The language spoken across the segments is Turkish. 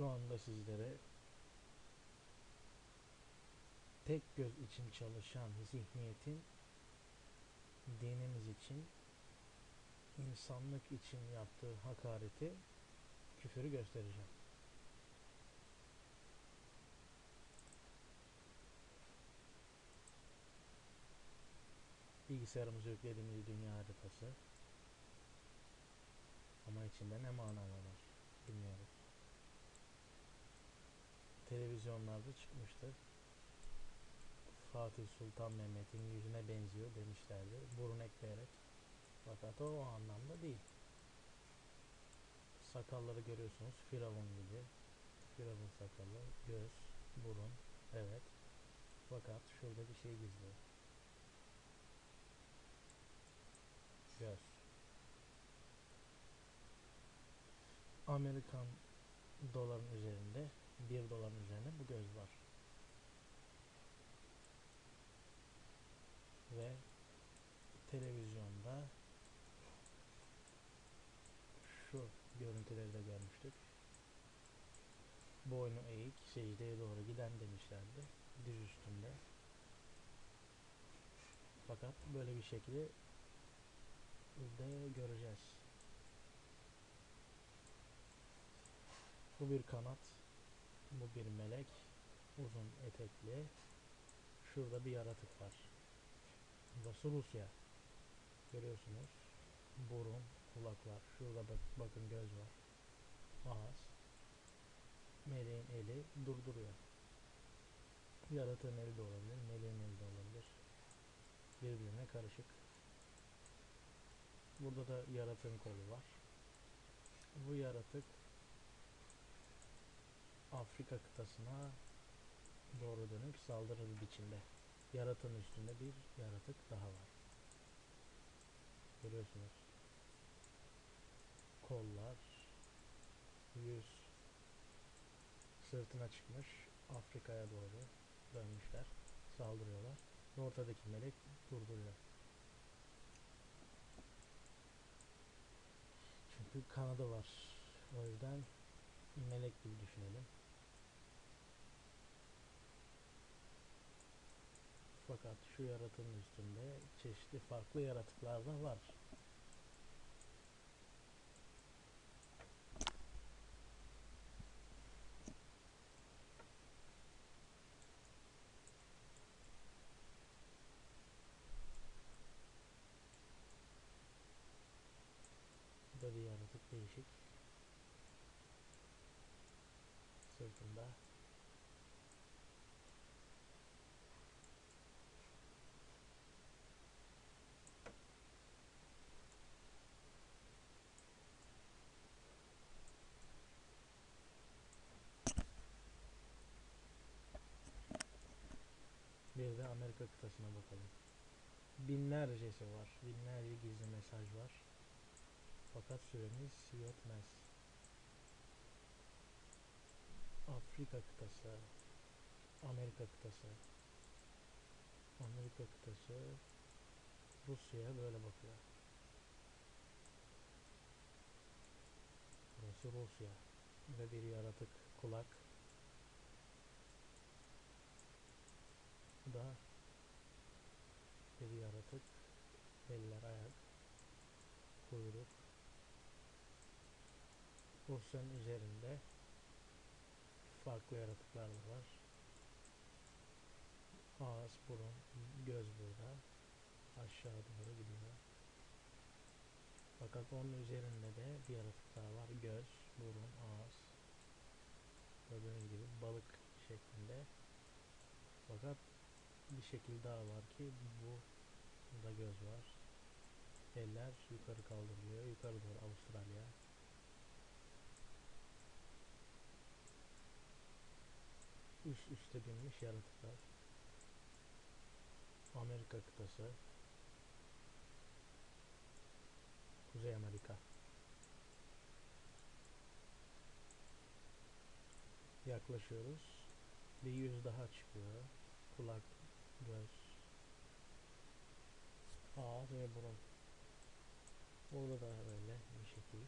Şu anda sizlere tek göz için çalışan zihniyetin dinimiz için insanlık için yaptığı hakareti küfürü göstereceğim. Bilgisayarımıza yüklediğimiz dünya haritası. Ama içinde ne manalar var bilmiyoruz. Televizyonlarda çıkmıştı. Fatih Sultan Mehmet'in yüzüne benziyor demişlerdi. Burun ekleyerek. Fakat o, o anlamda değil. Sakalları görüyorsunuz. Firavun gibi. Firavun sakalı. Göz, burun. Evet. Fakat şurada bir şey gizli. Göz. Amerikan doların üzerinde, bir doların üzerinde bu göz var. Ve televizyonda şu görüntüleri de görmüştük. Boynu eğik, secdeye doğru giden demişlerdi. Diz üstünde. Fakat böyle bir şekilde de göreceğiz. Bu bir kanat. Bu bir melek. Uzun etekli. Şurada bir yaratık var. Burası. Görüyorsunuz. Burun, kulaklar. Şurada bak bakın göz var. Ağız. Meleğin eli durduruyor. Yaratığın eli de olabilir. Meleğin eli de olabilir. Birbirine karışık. Burada da yaratığın kolu var. Bu yaratık Afrika kıtasına doğru dönük saldırı bir biçimde. Yaratığın üstünde bir yaratık daha var. Görüyorsunuz. Kollar, yüz sırtına çıkmış. Afrika'ya doğru dönmüşler. Saldırıyorlar. Ve ortadaki melek durduruyor. Çünkü kanadı var. O yüzden melek gibi düşünelim. Fakat şu yaratığın üstünde çeşitli farklı yaratıklar da var. Bu da bir yaratık değişik. Sırtında Bir de Amerika kıtasına bakalım. Binlercesi var. Binlerce gizli mesaj var. Fakat süremiz yetmez. Afrika kıtası, Amerika kıtası, Amerika kıtası Rusya'ya böyle bakıyor. Burası Rusya ve bir yaratık kulak. Da bir yaratık, eller, ayak, kuyruk. Rusya'nın üzerinde farklı yaratıklar var. Ağız, burun, göz burada. Aşağı doğru gidiyor. Fakat onun üzerinde de bir yaratık daha var. Göz, burun, ağız. Gördüğünüz gibi balık şeklinde. Fakat bir şekil daha var ki bu da göz var. Eller yukarı kaldırılıyor. Yukarı doğru Avustralya. Üst üste binmiş yaratıklar. Amerika kıtası. Kuzey Amerika. Yaklaşıyoruz. Bir yüz daha çıkıyor. Kulak, göz, ağız ve burun. Burada da böyle bir şekil.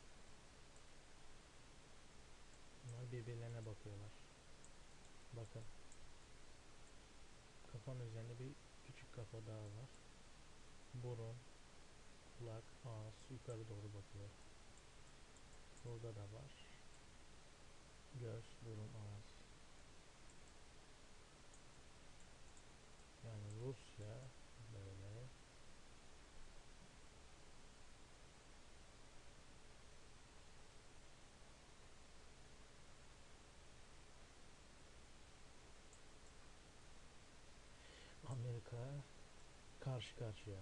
Bunlar birbirlerine bakıyorlar. Bakın. Kafanın üzerinde bir küçük kafa daha var. Burun, kulak, ağız yukarı doğru bakıyor. Burada da var. Göz, burun, ağız. Yani Rusya böyle Amerika karşı karşıya.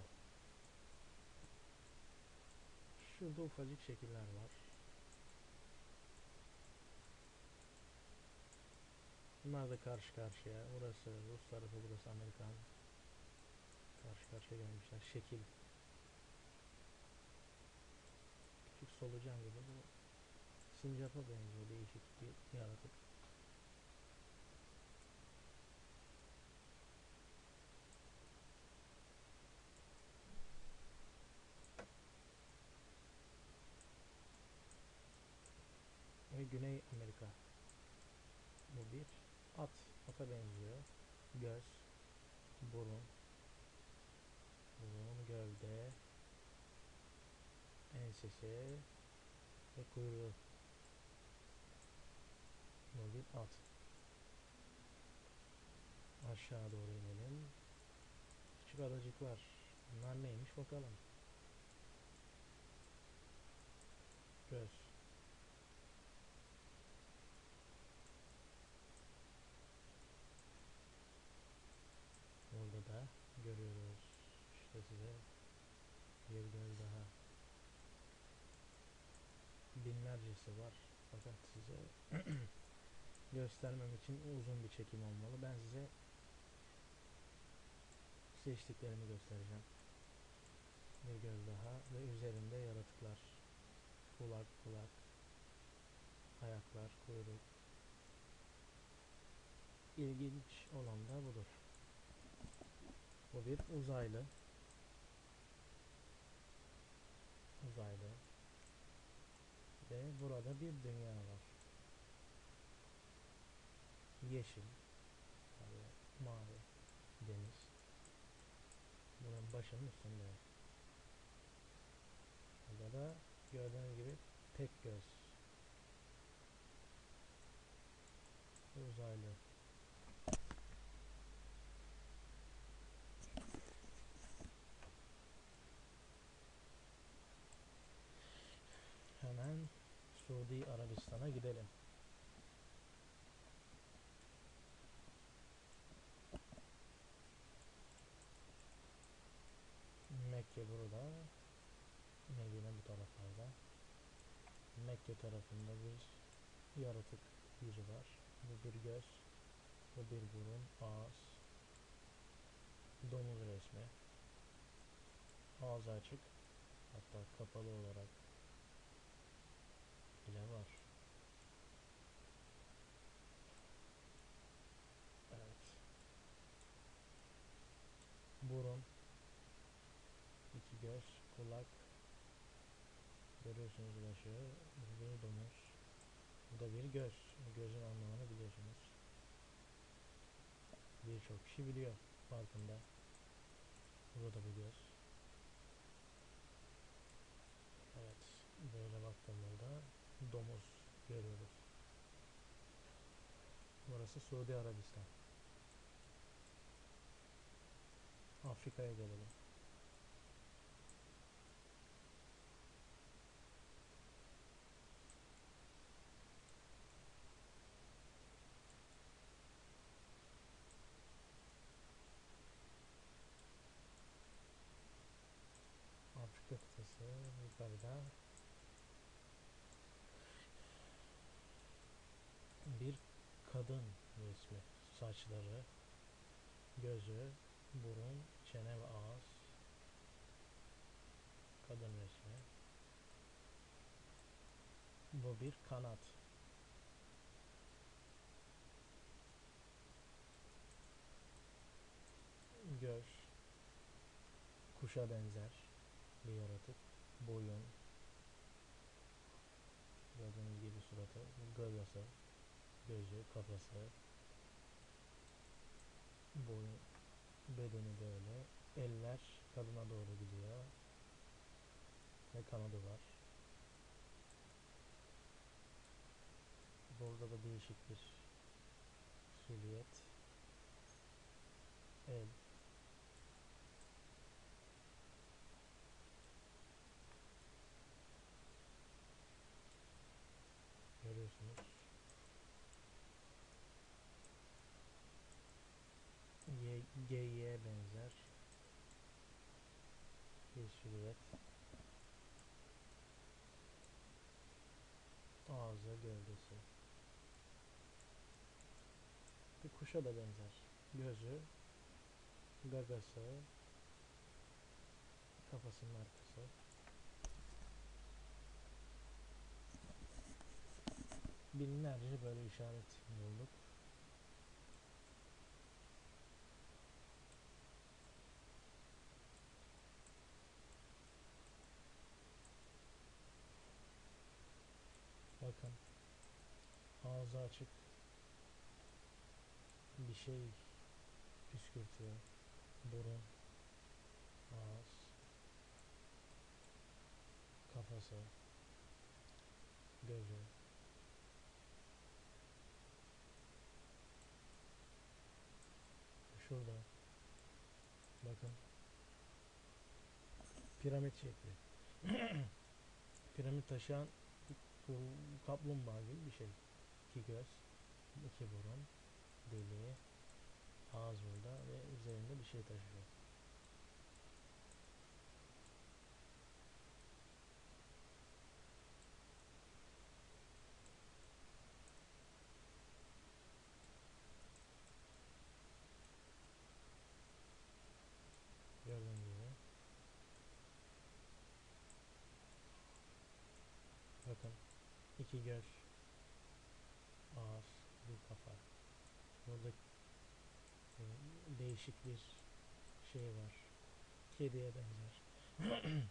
Şurada ufacık şekiller var. Bunlar da karşı karşıya. Burası Rus tarafı, burası Amerikan. Karşıya gelmişler. Şekil. Küçük solucan gibi bu. Sincapa benziyor. Değişik bir yaratık. Ve Güney Amerika. Bu bir at. Ata benziyor. Göz, burun, gövde, ensesi ve kuyruğu. Bu at. Aşağı doğru inelim. Küçük adacıklar. Bunlar neymiş bakalım. Göz. Burada da görüyoruz. İşte size bir daha. Binlercesi var. Fakat size göstermem için uzun bir çekim olmalı. Ben size seçtiklerimi göstereceğim. Bir göz daha ve üzerinde yaratıklar. Kulak, kulak, ayaklar, kuyruk. İlginç olan da budur. Bu bir uzaylı. Uzaylı. Ve burada bir dünya var. Yeşil. Böyle mavi. Deniz. Bunun başının üstünde. Burada da gördüğünüz gibi tek göz. Uzaylı. Hemen Suudi Arabistan'a gidelim. Mekke burada. Medine bu taraflarda. Mekke tarafında bir yaratık yüzü var. Bu bir göz. Bu bir burun, ağız. Domuz resmi. Ağzı açık. Hatta kapalı olarak bile var. Evet. Burun, göz, kulak, görüyorsunuz bu bir domuz, bu da bir göz. Gözün anlamını biliyorsunuz. Birçok kişi biliyor farkında. Burada bir göz. Evet, böyle baktığımızda domuz görüyoruz. Burası Suudi Arabistan. Afrika'ya gelelim. Afrika kıtası yukarıda bir kadın resmi. Saçları, gözü, burun, çene ve ağız. Kadın resmi. Bu bir kanat. Göz. Kuşa benzer bir yaratık. Boyun. Suratı. Gagası. gözü, kafası, boyu, bedeni böyle. Eller kadına doğru gidiyor. Ve kanadı var. Burada da değişik bir silüet. El. Görüyorsunuz. Y, G'ye benzer silüet. Ağzı, gövdesi. Bir kuşa da benzer. Gözü, gagası, kafasının arkası. Binlerce böyle işaret bulduk. Bakın. Ağzı açık. Bir şey püskürtüyor. Burun. Ağız. Kafası. Gözü. Şurada. Bakın. Piramit şekli. Piramit taşıyan kaplumbağa gibi bir şey. İki göz, iki burun, deli, ağız burada ve üzerinde bir şey taşıyor. Gördüğünüz gibi. Bakın. iki göz, ağız, bir kafa. Burada e, değişik bir şey var. Kediye benzer.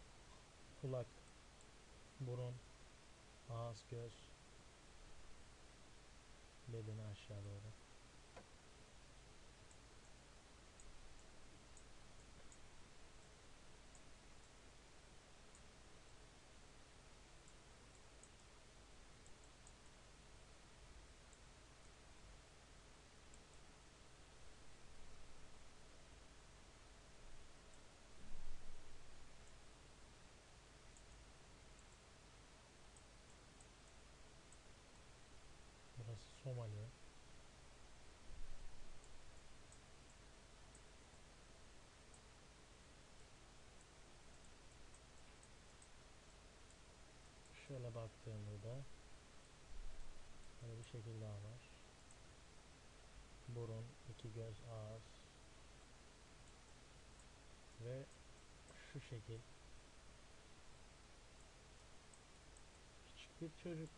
Kulak, burun, ağız, göz, bedeni aşağı doğru. Burası Somali. Şöyle baktığımda böyle bir şekil daha var. Burun, iki göz, ağız ve şu şekil küçük bir çocuk.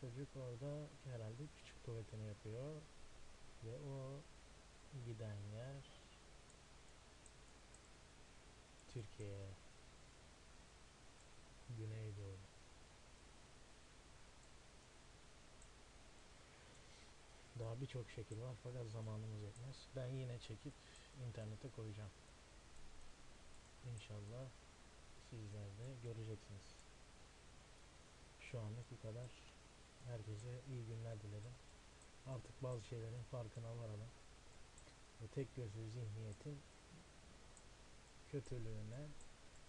Çocuk orada herhalde küçük tuvaletini yapıyor ve o giden yer Türkiye Güneydoğu. Daha birçok şekil var fakat zamanımız yetmez. Ben yine çekip internete koyacağım. İnşallah sizler de göreceksiniz. Şu anlık bu kadar. Herkese iyi günler dilerim. Artık bazı şeylerin farkına varalım. Bu tek gözlü zihniyetin kötülüğüne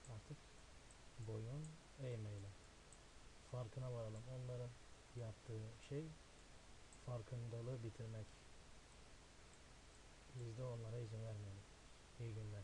artık boyun eğmeyelim. Farkına varalım. Onların yaptığı şey farkındalığı bitirmek. Biz de onlara izin vermeyelim. İyi günler.